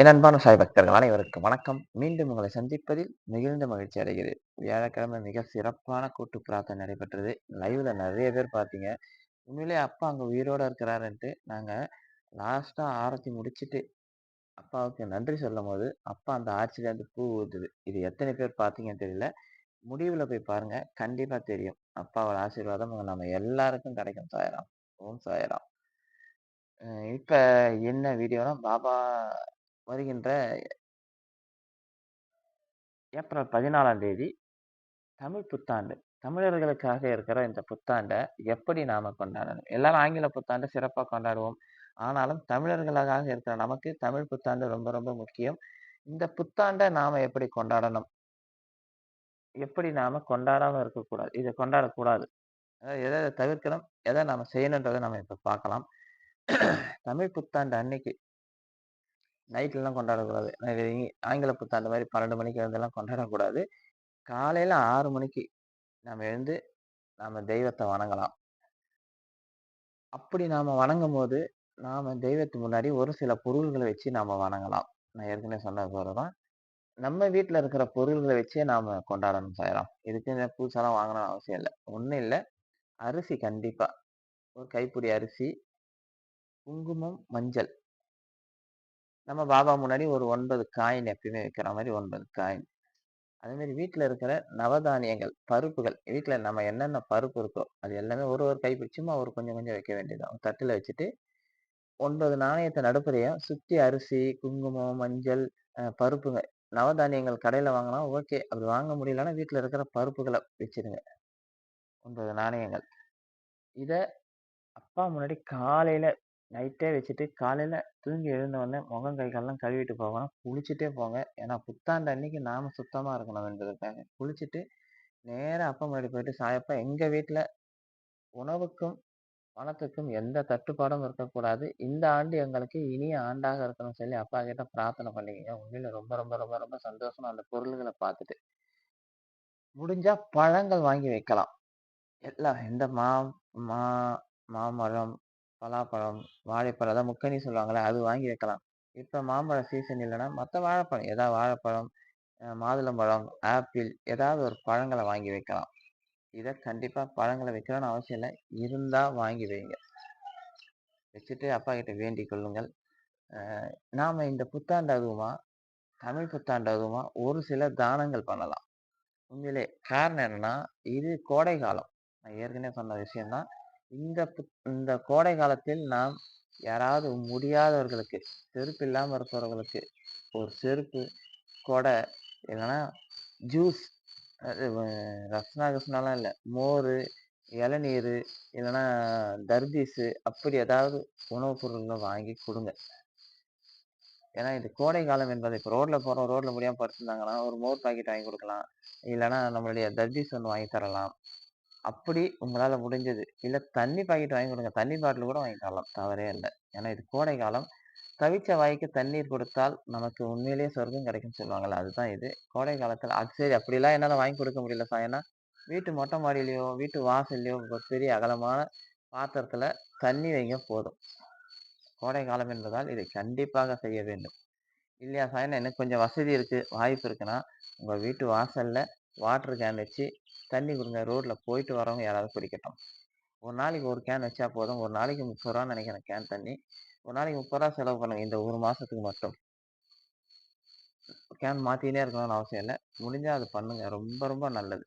என் அன்பான சாய் பக்தர்கள் அனைவருக்கும் வணக்கம். மீண்டும் உங்களை சந்திப்பதில் மிகுந்த மகிழ்ச்சி அடைகிறது. வியாழக்கிழமை மிக சிறப்பான கூட்டு பிரார்த்தனை நடைபெற்றது. லைவ்ல நிறைய பேர் பார்த்தீங்க. உண்மையிலே அப்பா அங்கே உயிரோட இருக்கிறாருன்ட்டு நாங்கள் லாஸ்டா ஆரத்தி முடிச்சிட்டு அப்பாவுக்கு நன்றி சொல்லும் போது அப்பா அந்த ஆட்சியிலேருந்து பூ ஊதுது இது எத்தனை பேர் பார்த்தீங்கன்னு தெரியல. முடிவில் போய் பாருங்க. கண்டிப்பா தெரியும். அப்பாவோட ஆசீர்வாதம் நம்ம எல்லாருக்கும் கிடைக்கும் சாயராம். ஓம் சாயராம். இப்போ இப்ப என்ன வீடியோனா பாபா வருகின்ற ஏப்ரல் பதினாலாம் தேதி தமிழ் புத்தாண்டு. தமிழர்களுக்காக இருக்கிற இந்த புத்தாண்டை எப்படி நாம கொண்டாடணும்? எல்லாரும் ஆங்கில புத்தாண்டை சிறப்பாக கொண்டாடுவோம். ஆனாலும் தமிழர்களாக இருக்கிற நமக்கு தமிழ் புத்தாண்டு ரொம்ப ரொம்ப முக்கியம். இந்த புத்தாண்டை நாம எப்படி கொண்டாடணும்? எப்படி நாம கொண்டாடாம இருக்கக்கூடாது? இதை கொண்டாடக்கூடாது. அதாவது எதை எதை தவிர்க்கணும்? எதை நாம செய்யணுன்றதை நம்ம இப்ப பார்க்கலாம். தமிழ் புத்தாண்டு அன்னைக்கு நைட்லலாம் கொண்டாடக்கூடாது. ஆங்கில புத்தாண்டு மாதிரி பன்னெண்டு மணிக்கு எழுந்தெல்லாம் கொண்டாடக்கூடாது. காலையில் ஆறு மணிக்கு நாம் எழுந்து நாம் தெய்வத்தை வணங்கலாம். அப்படி நாம் வணங்கும் போது நாம் தெய்வத்துக்கு முன்னாடி ஒரு சில பொருள்களை வச்சு நாம் வணங்கலாம். நான் ஏற்கனவே சொன்னது போலதான் நம்ம வீட்டில் இருக்கிற பொருள்களை வச்சே நாம் கொண்டாடணும் செய்யலாம் இதுக்கு புதுசாலாம் வாங்கணும்னு அவசியம் இல்லை. ஒன்றும் இல்லை. அரிசி கண்டிப்பாக ஒரு கைப்பிடி அரிசி குங்குமம் மஞ்சள். நம்ம பாபா முன்னாடி ஒரு ஒன்பது காயின் எப்பயுமே வைக்கிற மாதிரி ஒன்பது காயின் அதே மாதிரி வீட்டில் இருக்கிற நவதானியங்கள் பருப்புகள் வீட்டில் நம்ம என்னென்ன பருப்பு இருக்கோ அது எல்லாமே ஒரு ஒரு கைப்பிடி சும்மா ஒரு கொஞ்சம் கொஞ்சம் வைக்க வேண்டியதான் தட்டில் வச்சுட்டு ஒன்பது நாணயத்தை நடுப்புறையும் சுற்றி அரிசி குங்குமம் மஞ்சள் பருப்புங்க நவதானியங்கள் கடையில் வாங்கினா ஓகே. அப்படி வாங்க முடியலன்னா வீட்டில் இருக்கிற பருப்புகளை வச்சிருங்க. ஒன்பது நாணயங்கள். இதை அப்பா முன்னாடி காலையில் நைட்டே வச்சுட்டு காலையில் தூங்கி எழுந்தவொடனே முகம் கை கால்லாம் கழுவிட்டு போகணும் குளிச்சுட்டே போங்க ஏன்னா புத்தாண்டு அன்னைக்கு நாம் சுத்தமாக இருக்கணும் என்பதற்காக குளிச்சுட்டு நேராக அப்பா முன்னாடி போயிட்டு சாயப்பா எங்கள் வீட்டில் உணவுக்கும் பணத்துக்கும் எந்த தட்டுப்பாடும் இருக்கக்கூடாது. இந்த ஆண்டு எங்களுக்கு இனிய ஆண்டாக இருக்கணும் சொல்லி அப்பா கிட்ட பிரார்த்தனை பண்ணிக்கங்க. உண்மையில ரொம்ப ரொம்ப ரொம்ப ரொம்ப சந்தோஷமா அந்த பொருள்களை பார்த்துட்டு. முடிஞ்சா பழங்கள் வாங்கி வைக்கலாம். எல்லாம் எந்த மா மா மாமரம் பலாப்பழம் வாழைப்பழம் அதான் முக்கனி சொல்லுவாங்கள்ல அது வாங்கி வைக்கலாம். இப்போ மாம்பழம் சீசன் இல்லைன்னா மற்ற வாழைப்பழம் ஏதாவது வாழைப்பழம் மாதுளம்பழம் ஆப்பிள் ஏதாவது ஒரு பழங்களை வாங்கி வைக்கலாம். இதை கண்டிப்பாக பழங்களை வைக்கணும்னு அவசியம் இல்லை. இருந்தால் வாங்கி வைங்க. வச்சுட்டு அப்பா கிட்ட வேண்டிக் கொள்ளுங்கள். நாம் இந்த புத்தாண்டு அதுவுமா தமிழ் புத்தாண்டு அதுவுமா ஒரு சில தானங்கள் பண்ணலாம். உண்மையிலே காரணம் என்னன்னா இது கோடை காலம். நான் ஏற்கனவே சொன்ன விஷயம்தான். இந்த புத்- இந்த கோடை காலத்தில் நாம் யாராவது முடியாதவர்களுக்கு செருப்பு இல்லாமல் இருக்கிறவர்களுக்கு ஒரு செருப்பு கொடை இல்லைன்னா ஜூஸ் அது ரஸ்னா கிஸ்னாலாம் இல்லை மோர் இளநீர் இல்லைன்னா தர்பீஸு அப்படி ஏதாவது உணவுப் பொருள்களை வாங்கி கொடுங்க. ஏன்னா இது கோடை காலம் என்பது இப்போ ரோட்டில் போகிறோம் ரோட்டில் முடியாம படுத்திருந்தாங்கன்னா ஒரு மோர் பாக்கெட் வாங்கி கொடுக்கலாம். இல்லைன்னா நம்மளுடைய தர்பீஸ் ஒன்று வாங்கி தரலாம். அப்படி உங்களால முடிஞ்சது. இல்ல தண்ணி பாக்கெட் வாங்கி கொடுங்க. தண்ணி பாட்டில் கூட வாங்கி தரலாம். தவறே இல்லை. ஏன்னா இது கோடை காலம். தவிச்ச வாய்க்கு தண்ணீர் கொடுத்தால் நமக்கு உண்மையிலேயே சொர்க்கம் கிடைக்கும்னு சொல்லுவாங்கல்ல. அதுதான் இது. கோடை காலத்துல அது சரி அப்படிலாம் என்னால வாங்கி கொடுக்க முடியல சாயனா வீட்டு மொட்டை மாடியிலயோ வீட்டு வாசல்லையோ ஒரு பெரிய அகலமான பாத்திரத்துல தண்ணி வைங்க போதும். கோடை காலம் என்பதால் இதை கண்டிப்பாக செய்ய வேண்டும். இல்லையா சாயனா எனக்கு கொஞ்சம் வசதி இருக்கு வாய்ப்பு இருக்குன்னா உங்க வீட்டு வாசல்ல வாட்டர் கேன் வச்சு தண்ணி கொடுங்க ரோட்டில் போயிட்டு வரவங்க யாராவது குடிக்கட்டும். ஒரு நாளைக்கு ஒரு கேன் வச்சா போதும். ஒரு நாளைக்கு முப்பது ரூபான்னு நினைக்கிறேன் கேன் தண்ணி. ஒரு நாளைக்கு முப்பது ரூபா செலவு பண்ணுங்க. இந்த ஒரு மாதத்துக்கு மட்டும். கேன் மாற்றினே இருக்கணும்னு அவசியம் இல்லை. முடிஞ்சால் அது பண்ணுங்க. ரொம்ப ரொம்ப நல்லது.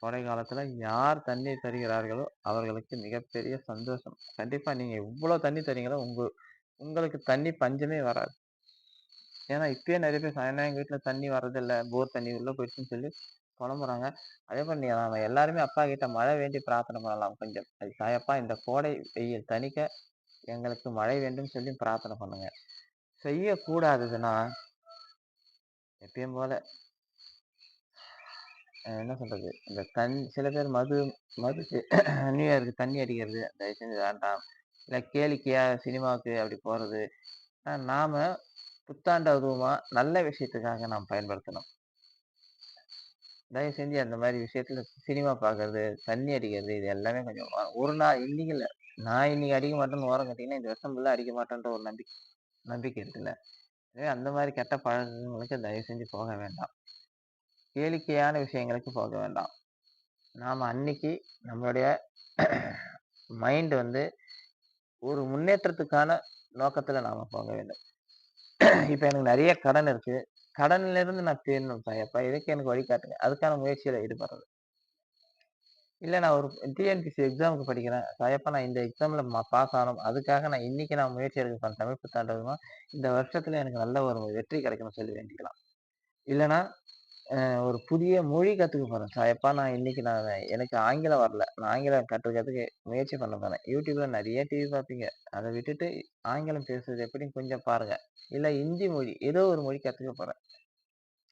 கோடை காலத்தில் யார் தண்ணி தருகிறார்களோ அவர்களுக்கு மிகப்பெரிய சந்தோஷம். கண்டிப்பாக நீங்கள் எவ்வளோ தண்ணி தரீங்களோ உங்கள் உங்களுக்கு தண்ணி பஞ்சமே வராது. ஏன்னா இப்பயே நிறைய பேர் சாயந்தரம் எங்கள் வீட்டில் தண்ணி வர்றதில்லை. போர் தண்ணி உள்ளே போயிடுச்சுன்னு சொல்லி புலம்புறாங்க அதே மாதிரி நீ நம்ம எல்லாருமே அப்பா கிட்ட மழை வேண்டி பிரார்த்தனை பண்ணலாம் கொஞ்சம். அது சாயப்பா இந்த கோடை வெயில் தணிக்க எங்களுக்கு மழை வேண்டும் சொல்லி பிரார்த்தனை பண்ணுங்க. செய்யக்கூடாததுன்னா எப்பயும் போல என்ன சொல்றது? இந்த தண்ணி சில பேர் மது மது நியூ இயருக்கு தண்ணி அடிக்கிறது தயவு செஞ்சு வேண்டாம். இல்லை கேளிக்கையா சினிமாவுக்கு அப்படி போறது. நாம புத்தாண்டு அதுவுமா நல்ல விஷயத்துக்காக நாம் பயன்படுத்தணும். தயவு செஞ்சு அந்த மாதிரி விஷயத்துல சினிமா பார்க்கறது தண்ணி அடிக்கிறது இது எல்லாமே கொஞ்சம் வ- ஒரு நாள் இன்னைக்கு இல்லை. நான் இன்னைக்கு அடிக்க மாட்டேன்னு ஓரம் கட்டிங்கன்னா இந்த வருஷம் ஃபுல்லா அடிக்க மாட்டேன்ற ஒரு நம்பிக்கை நம்பிக்கை இருக்குல்ல. எனவே அந்த மாதிரி கெட்ட பழக்கங்களுக்கு தயவு செஞ்சு போக வேண்டாம். கேளிக்கையான விஷயங்களுக்கு போக வேண்டாம். நாம் அன்னைக்கு நம்மளுடைய மைண்ட் வந்து ஒரு முன்னேற்றத்துக்கான நோக்கத்துல நாம போக வேண்டும். இப்ப எனக்கு நிறைய கடன் இருக்கு. கடன்ல இருந்து நான் தேடணும் சாயப்பா இதுக்கு எனக்கு வழிகாட்டுங்க அதுக்கான முயற்சியில ஈடுபடுறது. இல்ல நான் ஒரு டிஎன்பிசி எக்ஸாமுக்கு படிக்கிறேன். சாயப்பா நான் இந்த எக்ஸாம்ல பாஸ் ஆகணும் அதுக்காக நான் இன்னைக்கு நான் முயற்சி எடுக்கிறேன் தமிழ் புத்தாண்டுமா இந்த வருஷத்துல எனக்கு நல்ல ஒரு வெற்றி கிடைக்கணும்னு சொல்லி வேண்டிக்கலாம். இல்லைன்னா ஒரு புதிய மொழி கற்றுக்க போகிறேன் சாயப்பா நான் இன்னைக்கு நான் எனக்கு ஆங்கிலம் வரல. நான் ஆங்கிலம் கற்றுக்கிறதுக்கு முயற்சி பண்ண போகிறேன் யூடியூப்பில் நிறைய டிவி பார்ப்பீங்க. அதை விட்டுட்டு ஆங்கிலம் பேசுறது எப்படின்னு கொஞ்சம் பாருங்கள் இல்லை இந்தி மொழி ஏதோ ஒரு மொழி கற்றுக்க போகிறேன்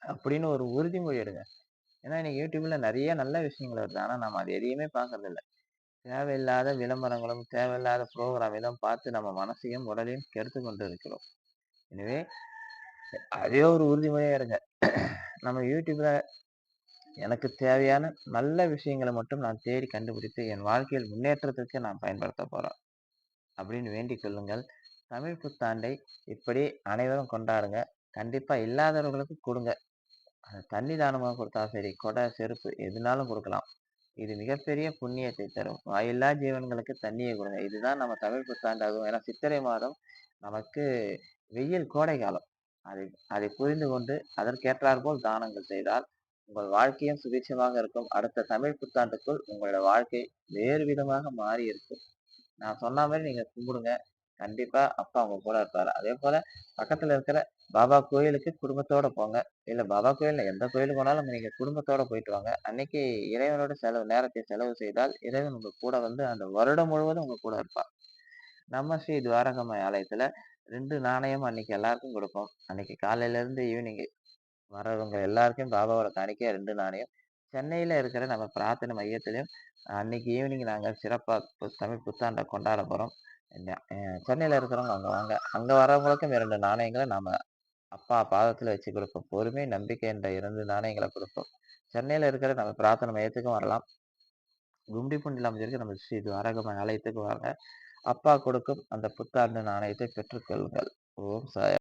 அப்படின்னு ஒரு உறுதிமொழி எடுங்க. ஏன்னா இன்னைக்கு யூடியூப்பில் நிறைய நல்ல விஷயங்கள் வருது. ஆனால் நம்ம அது எதையுமே பார்க்கறதில்ல தேவையில்லாத விளம்பரங்களும் தேவையில்லாத ப்ரோக்ராம் எதுவும் பார்த்து நம்ம மனசையும் உடலையும் கெடுத்து கொண்டு இருக்கிறோம். எனவே அதே ஒரு உறுதிமொழியா இருங்க. நம்ம யூடியூப்ல எனக்கு தேவையான நல்ல விஷயங்களை மட்டும் நான் தேடி கண்டுபிடித்து என் வாழ்க்கையில் முன்னேற்றத்திற்கு நான் பயன்படுத்த போறேன் அப்படின்னு வேண்டிக் கொள்ளுங்கள். தமிழ் புத்தாண்டை இப்படி அனைவரும் கொண்டாடுங்க. கண்டிப்பா இல்லாதவர்களுக்கு கொடுங்க. அது தண்ணி தானமாக கொடுத்தா சரி கொடை செருப்பு எதுனாலும் கொடுக்கலாம். இது மிகப்பெரிய புண்ணியத்தை தரும். வாயில்லா ஜீவன்களுக்கு தண்ணியை கொடுங்க. இதுதான் நம்ம தமிழ் புத்தாண்டு ஆகும் ஏன்னா சித்திரை மாதம் நமக்கு வெயில் கோடை காலம். அதை அதை புரிந்து கொண்டு அதற்கேற்றாற்போல் தானங்கள் செய்தால் உங்கள் வாழ்க்கையும் சுபிட்சமாக இருக்கும். அடுத்த தமிழ் புத்தாண்டுக்குள் உங்களோட வாழ்க்கை வேறு விதமாக மாறி இருக்கும். நான் சொன்ன மாதிரி நீங்க கும்பிடுங்க. கண்டிப்பா அப்பா உங்க கூட இருப்பாரு. அதே போல பக்கத்துல இருக்கிற பாபா கோயிலுக்கு குடும்பத்தோட போங்க. இல்ல பாபா கோயில்ல எந்த கோயிலுக்கு போனாலும் நீங்க குடும்பத்தோட போயிட்டு வாங்க. அன்னைக்கு இறைவனோட செலவு நேரத்தை செலவு செய்தால் இறைவன் உங்க கூட வந்து அந்த வருடம் முழுவதும் உங்க கூட இருப்பார். நம்ம ஸ்ரீ துவாரகமாய் ஆலயத்துல ரெண்டு நாணயம் அன்னைக்கு எல்லாருக்கும் கொடுப்போம். அன்னைக்கு காலையில இருந்து ஈவினிங் வர்றவங்க எல்லாருக்கும் பாபாவோட காணிக்கையா ரெண்டு நாணயம். சென்னையில இருக்கிற நம்ம பிரார்த்தனை மையத்திலையும் அன்னைக்கு ஈவினிங் நாங்க சிறப்பா பு- தமிழ் புத்தாண்டை கொண்டாட போறோம். இந்த- சென்னையில இருக்கிறவங்க அங்க வாங்க அங்க வர்றவங்களுக்கும் இரண்டு நாணயங்களை நாம அப்பா பாதத்துல வச்சு கொடுப்போம். பொறுமை நம்பிக்கை என்ற இரண்டு நாணயங்களை கொடுப்போம். சென்னையில இருக்கிற நம்ம பிரார்த்தனை மையத்துக்கும் வரலாம். கும்டி பூண்டில் அமைஞ்சிருக்க. நம்ம ஸ்ரீ துவாரகமாய் ஆலயத்துக்கு வாங்க. அப்பா கொடுக்கும் அந்த புத்தாண்டு நாணயத்தை பெற்றுக்கொள்ளுங்கள். ஓம் சாய்